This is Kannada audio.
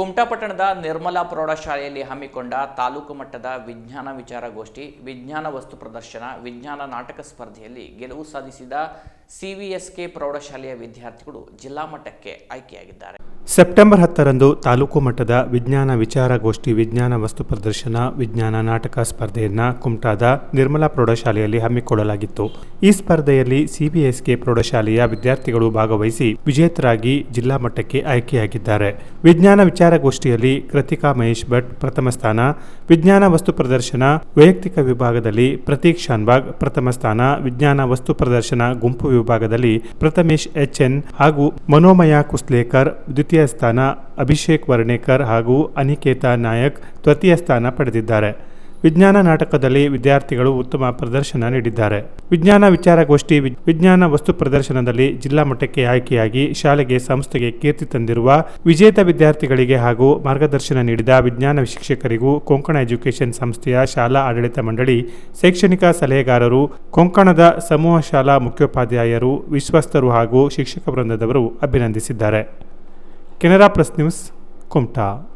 ಕುಮಟಾ ಪಟ್ಟಣದ ನಿರ್ಮಲಾ ಪ್ರೌಢಶಾಲೆಯಲ್ಲಿ ಹಮ್ಮಿಕೊಂಡ ತಾಲೂಕು ಮಟ್ಟದ ವಿಜ್ಞಾನ ವಿಚಾರಗೋಷ್ಠಿ, ವಿಜ್ಞಾನ ವಸ್ತು ಪ್ರದರ್ಶನ, ವಿಜ್ಞಾನ ನಾಟಕ ಸ್ಪರ್ಧೆಯಲ್ಲಿ ಗೆಲುವು ಸಾಧಿಸಿದ ಸಿವಿಎಸ್ಕೆ ಪ್ರೌಢಶಾಲೆಯ ವಿದ್ಯಾರ್ಥಿಗಳು ಜಿಲ್ಲಾ ಮಟ್ಟಕ್ಕೆ ಆಯ್ಕೆಯಾಗಿದ್ದಾರೆ. ಸೆಪ್ಟೆಂಬರ್ ಹತ್ತರಂದು ತಾಲೂಕು ಮಟ್ಟದ ವಿಜ್ಞಾನ ವಿಚಾರಗೋಷ್ಠಿ ವಿಜ್ಞಾನ ವಸ್ತು ಪ್ರದರ್ಶನ, ವಿಜ್ಞಾನ ನಾಟಕ ಸ್ಪರ್ಧೆಯನ್ನು ಕುಮಟಾದ ನಿರ್ಮಲಾ ಪ್ರೌಢಶಾಲೆಯಲ್ಲಿ ಹಮ್ಮಿಕೊಳ್ಳಲಾಗಿತ್ತು. ಈ ಸ್ಪರ್ಧೆಯಲ್ಲಿ ಸಿಬಿಎಸ್ಕೆ ಪ್ರೌಢಶಾಲೆಯ ವಿದ್ಯಾರ್ಥಿಗಳು ಭಾಗವಹಿಸಿ ವಿಜೇತರಾಗಿ ಜಿಲ್ಲಾ ಮಟ್ಟಕ್ಕೆ ಆಯ್ಕೆಯಾಗಿದ್ದಾರೆ. ವಿಜ್ಞಾನ ವಿಚಾರಗೋಷ್ಠಿಯಲ್ಲಿ ಕೃತಿಕಾ ಮಹೇಶ್ ಭಟ್ ಪ್ರಥಮ ಸ್ಥಾನ, ವಿಜ್ಞಾನ ವಸ್ತು ಪ್ರದರ್ಶನ, ವೈಯಕ್ತಿಕ ವಿಭಾಗದಲ್ಲಿ ಪ್ರತೀಕ್ ಶಾನ್ಬಾಗ್ ಪ್ರಥಮ ಸ್ಥಾನ, ವಿಜ್ಞಾನ ವಸ್ತು ಪ್ರದರ್ಶನ ಗುಂಪು ವಿಭಾಗದಲ್ಲಿ ಪ್ರಥಮೇಶ್ ಎಚ್ಎನ್ ಹಾಗೂ ಮನೋಮಯ ಕುಸ್ಲೇಕರ್, ದ್ವಿತೀಯ ಸ್ಥಾನ ಅಭಿಷೇಕ್ ವರ್ಣೇಕರ್ ಹಾಗೂ ಅನಿಕೇತ ನಾಯಕ್ ತೃತೀಯ ಸ್ಥಾನ ಪಡೆದಿದ್ದಾರೆ. ವಿಜ್ಞಾನ ನಾಟಕದಲ್ಲಿ ವಿದ್ಯಾರ್ಥಿಗಳು ಉತ್ತಮ ಪ್ರದರ್ಶನ ನೀಡಿದ್ದಾರೆ. ವಿಜ್ಞಾನ ವಿಚಾರಗೋಷ್ಠಿ ವಿಜ್ಞಾನ ವಸ್ತು ಪ್ರದರ್ಶನದಲ್ಲಿ ಜಿಲ್ಲಾ ಮಟ್ಟಕ್ಕೆ ಆಯ್ಕೆಯಾಗಿ ಶಾಲೆಗೆ ಸಂಸ್ಥೆಗೆ ಕೀರ್ತಿ ತಂದಿರುವ ವಿಜೇತ ವಿದ್ಯಾರ್ಥಿಗಳಿಗೆ ಹಾಗೂ ಮಾರ್ಗದರ್ಶನ ನೀಡಿದ ವಿಜ್ಞಾನ ಶಿಕ್ಷಕರಿಗೂ ಕೊಂಕಣ ಎಜುಕೇಷನ್ ಸಂಸ್ಥೆಯ ಶಾಲಾ ಆಡಳಿತ ಮಂಡಳಿ ಶೈಕ್ಷಣಿಕ ಸಲಹೆಗಾರರು, ಕೊಂಕಣದ ಸಮೂಹ ಶಾಲಾ ಮುಖ್ಯೋಪಾಧ್ಯಾಯರು, ವಿಶ್ವಸ್ತರು ಹಾಗೂ ಶಿಕ್ಷಕ ವೃಂದದವರು ಅಭಿನಂದಿಸಿದ್ದಾರೆ. Canara press news, Kumta.